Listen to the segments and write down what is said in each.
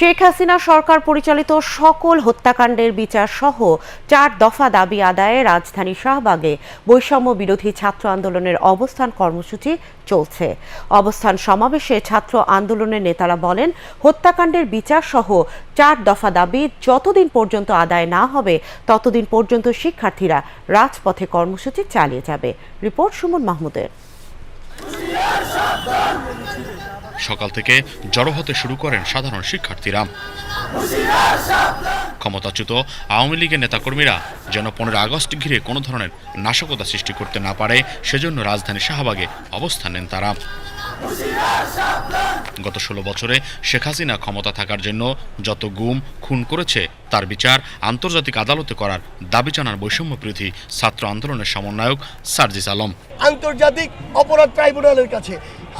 শেখ হাসিনা সরকার পরিচালিত সকল হত্যাকাণ্ডের বিচার সহ চার দফা দাবি আদায়ে রাজধানী শাহবাগে বৈষম্য বিরোধী ছাত্র আন্দোলনের অবস্থান কর্মসূচি চলছে। অবস্থান সমাবেশে ছাত্র আন্দোলনের নেতারা বলেন, হত্যাকাণ্ডের বিচার সহ চার দফা দাবি যতদিন পর্যন্ত আদায় না হবে, ততদিন পর্যন্ত শিক্ষার্থীরা রাজপথে কর্মসূচি চালিয়ে যাবে। রিপোর্ট সুমন মাহমুদের। সকাল থেকে জড়ো হতে শুরু করেন সাধারণ শিক্ষার্থীরা। ক্ষমতাচ্যুত আওয়ামী লীগের নেতাকর্মীরা যেন পনেরো আগস্ট ঘিরে কোনো ধরনের নাশকতা সৃষ্টি করতে না পারে, সেজন্য রাজধানী শাহবাগে অবস্থান নেন তারা। গত ষোলো বছরে শেখ হাসিনা ক্ষমতা থাকার জন্য যত গুম, খুন করেছে, তার বিচার আন্তর্জাতিক আদালতে করার দাবি জানান বৈষম্য বিরোধী ছাত্র আন্দোলনের সমন্বয়ক সার্জিস আলম। আন্তর্জাতিক অপরাধ ট্রাইব্যুনালের কাছে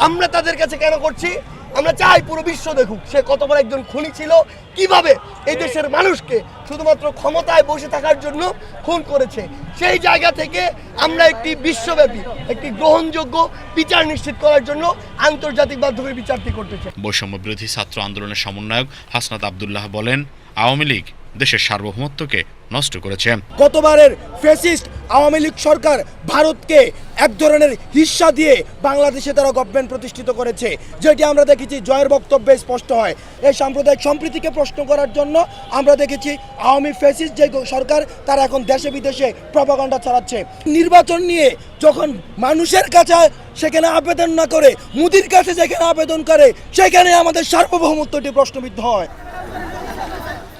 আমরা তাদের কাছে কেন করছি? আমরা চাই পুরো বিশ্ব দেখুক সে কত বড় একজন খুনি ছিল কীভাবে এই দেশের মানুষকে শুধুমাত্র ক্ষমতায় বসে থাকার জন্য খুন করেছে। সেই জায়গা থেকে আমরা একটি বিশ্বব্যাপী একটি গ্রহণযোগ্য বিচার নিশ্চিত করার জন্য আন্তর্জাতিক মাধ্যমে বিচারটি করতে চাই। বৈষম্য বিরোধী ছাত্র আন্দোলনের সমন্বয়ক হাসনাত আবদুল্লাহ বলেন আওয়ামী লীগ দেশের সার্বভৌমত্বকে নষ্ট করেছে। কতবারের ফেসিস্ট আওয়ামী লীগ সরকার ভারতকে এক ধরনের হিস্সা দিয়ে বাংলাদেশে তারা গভর্নমেন্ট প্রতিষ্ঠিত করেছে, যেটি আমরা দেখেছি জয়ের বক্তব্যে স্পষ্ট হয়। এই সাম্প্রদায়িক সম্প্রীতিকে প্রশ্ন করার জন্য আমরা দেখেছি আওয়ামী ফেসিস্ট যে সরকার, তারা এখন দেশে বিদেশে প্রপাগান্ডা চালাচ্ছে। নির্বাচন নিয়ে যখন মানুষের কাছে সেখানে আবেদন না করে, মুদির কাছে যেখানে আবেদন করে, সেখানে আমাদের সার্বভৌমত্বটি প্রশ্নবিদ্ধ হয়।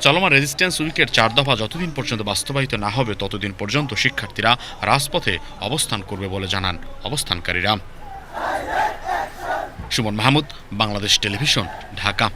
চলমান রেজিস্ট্যান্স উইকের চার দফা যতদিন পর্যন্ত বাস্তবায়িত না হবে, ততদিন পর্যন্ত শিক্ষার্থীরা রাজপথে অবস্থান করবে বলে জানান অবস্থানকারীরা। সুমন মাহমুদ, বাংলাদেশ টেলিভিশন, ঢাকা।